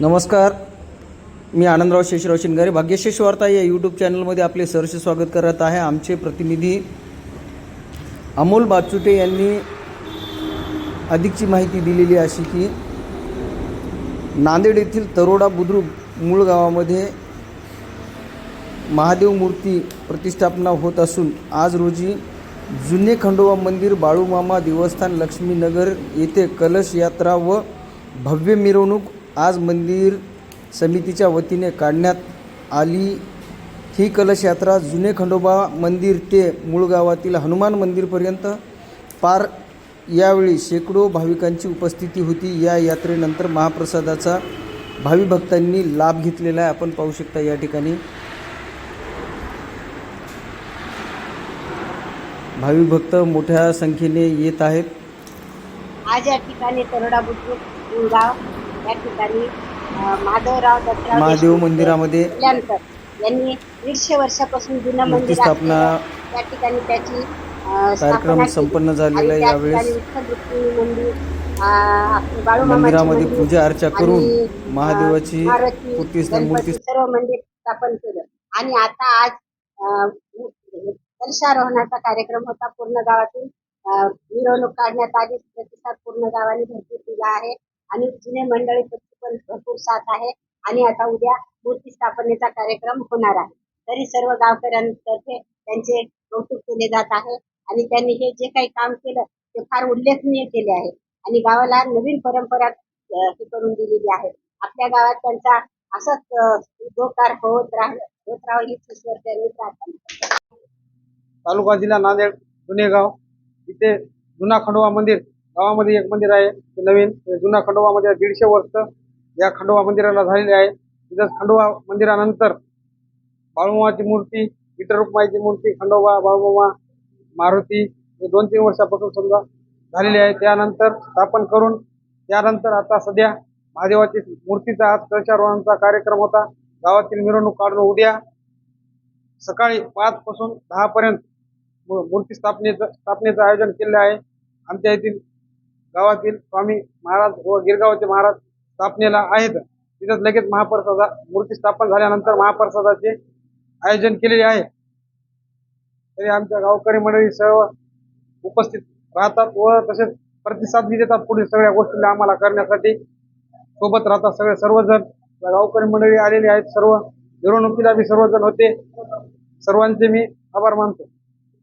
नमस्कार. मी आनंदराव शेषराव शिंगारे भाग्यशेष वार्ता या यूट्यूब चॅनलमध्ये आपले सहर्ष स्वागत करत आहे. आमचे प्रतिनिधी अमोल बाचुटे यांनी अधिकची माहिती दिलेली अशी की नांदेड येथील तरोडा बुद्रुक मूळ गावामध्ये महादेव मूर्ती प्रतिष्ठापना होत असून आज रोजी जुने खंडोबा मंदिर बाळूमामा देवस्थान लक्ष्मीनगर येथे कलश यात्रा व भव्य मिरवणूक आज मंदिर समितीच्या वतीने काढण्यात आली. ही कलश यात्रा जुने खंडोबा मंदिर ते मूळ गावातील हनुमान मंदिरपर्यंत पार यावेळी शेकडो भाविकांची उपस्थिती होती. या यात्रेनंतर महाप्रसादाचा भावी भक्तांनी लाभ घेतलेला आहे. आपण पाहू शकता या ठिकाणी. भावी भक्त मोठ्या संख्येने येत आहेत. आज या ठिकाणी तरोडा बुद्रुक या ठिकाणी माधवराव दत्तराव महादेव देशमुख मंदिरामध्ये कल्याणकर यांनी दीडशे वर्षापासून जुनं मूर्ती मंदिर स्थापना असलेलं त्या ठिकाणी त्याची अं, स्थापना कार्यक्रम केली. संपन्न झालेला आणि आहे त्या यावेळेस. ठिकाणी विठ्ठल रुक्मिणी मंदिर अं, आपलं बाळूमामाचं मंदिरामध्ये मंदिर पूजा अर्चा करून आणि, महादेवाची मारुती, गणपती मूर्ती सर्व मंदिर स्थापन केलं. आणि आता आज अं, कलशारोहणाचा कार्यक्रम होता पूर्ण गावातून. अं, मिरवणूक काढण्यात आली. प्रतिसाद पूर्ण गावाने भरपूर दिला आहे. आणि जुने मंडळी पण भरपूर साथ आहे आणि आता उद्या मूर्ती स्थापनेचा कार्यक्रम होणार आहे. तरी सर्व गावकऱ्यांतर्फे त्यांचे कौतुक केले जात आहे आणि त्यांनी हे जे काही काम केलं ते फार उल्लेखनीय केले आहे. आणि गावाला नवीन परंपरा हे करून दिलेली आहे. आपल्या गावात त्यांचा असंच उद्योगकार होत राह होत राहावं हीच ईश्वर त्यांनी प्रार्थना तालुका जिल्हा नांदेड गुन्हेगाव इथे जुना खंडोबा मंदिर. गावामध्ये एक मंदिर आहे ते नवीन जुना खंडोबा मंदिर दीडशे वर्ष या खंडोबा मंदिराला झालेले आहे. तिथंच खंडोबा मंदिरानंतर बाळूमामाची मूर्ती विठ्ठल रुक्माईची मूर्ती खंडोबा बाळूमा मारुती हे दोन तीन वर्षापासून समजा झालेली आहे. त्यानंतर स्थापन करून त्यानंतर आता सध्या महादेवाची मूर्तीचा आज कलशारोहणाचा कार्यक्रम होता. गावातील मिरवणूक काढून उद्या सकाळी पाच पासून दहा पर्यंत मूर्ती स्थापनेचं स्थापनेचं आयोजन केलेलं आहे. आमच्या येथील गावातील स्वामी महाराज व गिरगावचे महाराज स्थापनेला आहेत. तिथंच लगेच महाप्रसादा मूर्ती स्थापन झाल्यानंतर महाप्रसादाचे आयोजन केलेले आहे. तरी आमच्या गावकरी मंडळी सर्व उपस्थित राहतात व तसेच प्रतिसाद बी देतात पुढील सगळ्या गोष्टीला आम्हाला करण्यासाठी. सोबत राहतात सगळे सर्वजण. गावकरी मंडळी आलेली आहेत सर्व. मिरवणुकीला बी सर्वजण होते. सर्वांचे मी आभार मानतो.